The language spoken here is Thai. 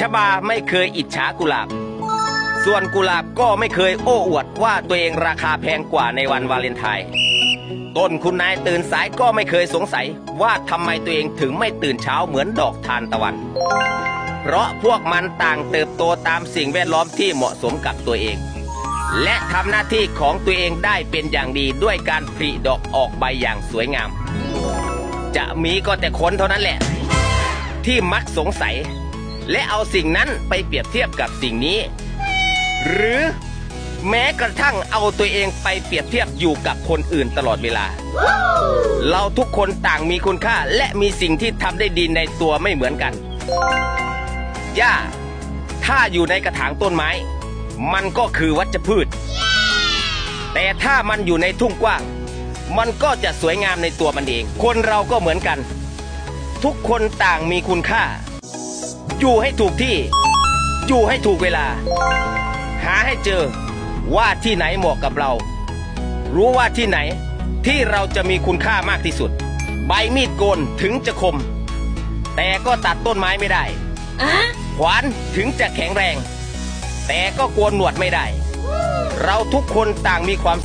ชบาไม่เคยอิจฉากุหลาบ ส่วนกุหลาบก็ไม่เคยโอ้อวดว่าตัวเองราคาแพงกว่าในวันวาเลนไทน์ต้นคุณนายตื่นสายก็ไม่เคยสงสัยว่าทำไมตัวเองถึงไม่ตื่นเช้าเหมือนดอกทานตะวัน เพราะพวกมันต่างเติบโตตามสิ่งแวดล้อมที่เหมาะสมกับตัวเอง และทำหน้าที่ของตัวเองได้เป็นอย่างดีด้วยการผลิดอกออกใบอย่างสวยงาม จะมีก็แต่คนเท่านั้นแหละ ที่มักสงสัย และเอาสิ่งนั้นไปเปรียบเทียบกับสิ่งนี้ หรือแม้กระทั่งเอาตัวเองไปเปรียบเทียบอยู่กับคนอื่นตลอดเวลา เราทุกคนต่างมีคุณค่าและมีสิ่งที่ทำได้ดีในตัวไม่เหมือนกันหญ้าถ้าอยู่ในกระถางต้นไม้ มันก็คือวัชพืช แต่ถ้ามันอยู่ในทุ่งกว้าง มันก็จะสวยงามในตัวมันเอง คนเราก็เหมือนกัน ทุกคนต่างมีคุณค่า อยู่ให้ถูกที่ อยู่ให้ถูกเวลา หาให้เจอว่าที่ไหนเหมาะกับเรา รู้ว่าที่ไหนที่เราจะมีคุณค่ามากที่สุด ใบมีดโกนถึงจะคม แต่ก็ตัดต้นไม้ไม่ได้ขวานถึงจะแข็งแรง แต่ก็โกนหนวดไม่ได้ เราทุกคนต่างมีความ